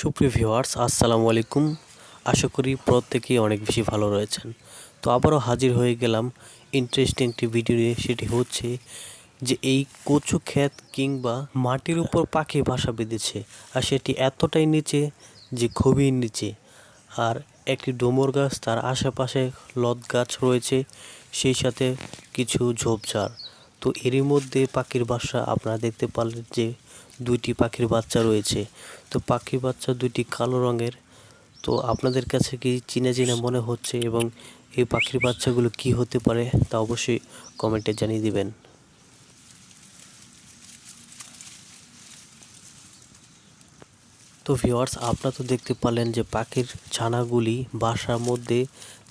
সুপ্রিয় ভিউয়ার্স, আসসালামু আলাইকুম। আশা করি প্রত্যেকেই অনেক বেশি ভালো রয়েছেন। তো আবারও হাজির হয়ে গেলাম ইন্টারেস্টিং একটি ভিডিও নিয়ে, সেটি হচ্ছে যে এই কচু ক্ষেত কিংবা মাটির উপর পাখি বাসা বেঁধেছে, আর সেটি এতটাই নিচে যে খুবই নিচে। আর একটি ডুমুর গাছ, তার আশেপাশে লত গাছ রয়েছে, সেই সাথে কিছু ঝোপঝাড়। তো এরই মধ্যে পাখির বাসা আপনারা দেখতে পারলেন যে দুইটি পাখির বাচ্চা রয়েছে। তো পাখির বাচ্চা দুইটি কালো রঙের। তো আপনাদের কাছে কি চিনা চিনা মনে হচ্ছে এবং এই পাখির বাচ্চাগুলো কি হতে পারে তা অবশ্যই কমেন্টে জানিয়ে দিবেন। তো ভিওয়ার্স আপনারা তো দেখতে পারলেন যে পাখির ছানাগুলি বাসার মধ্যে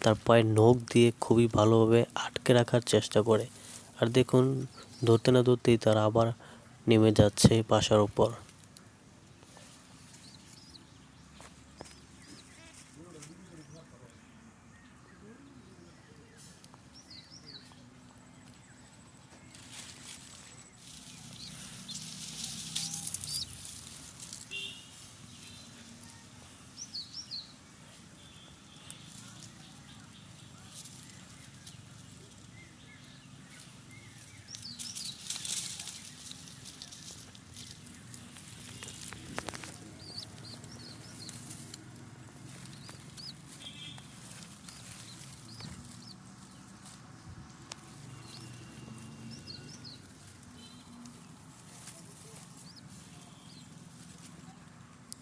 তার পায়ের নখ দিয়ে খুবই ভালোভাবে আটকে রাখার চেষ্টা করে। আর দেখুন ধরতে না ধরতেই তারা আবার নেমে যাচ্ছে বাসার উপর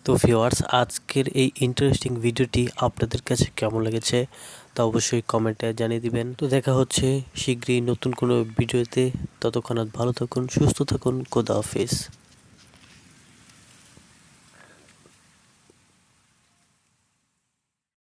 তো ভিওয়ার্স আজকের এই ইন্টারেস্টিং ভিডিওটি আপনাদের কাছে কেমন লেগেছে তা অবশ্যই কমেন্টে জানিয়ে দিবেন। তো দেখা হচ্ছে শীঘ্রই নতুন কোনো ভিডিওতে ততক্ষণ ভালো থাকুন, সুস্থ থাকুন, খোদা হাফিজ।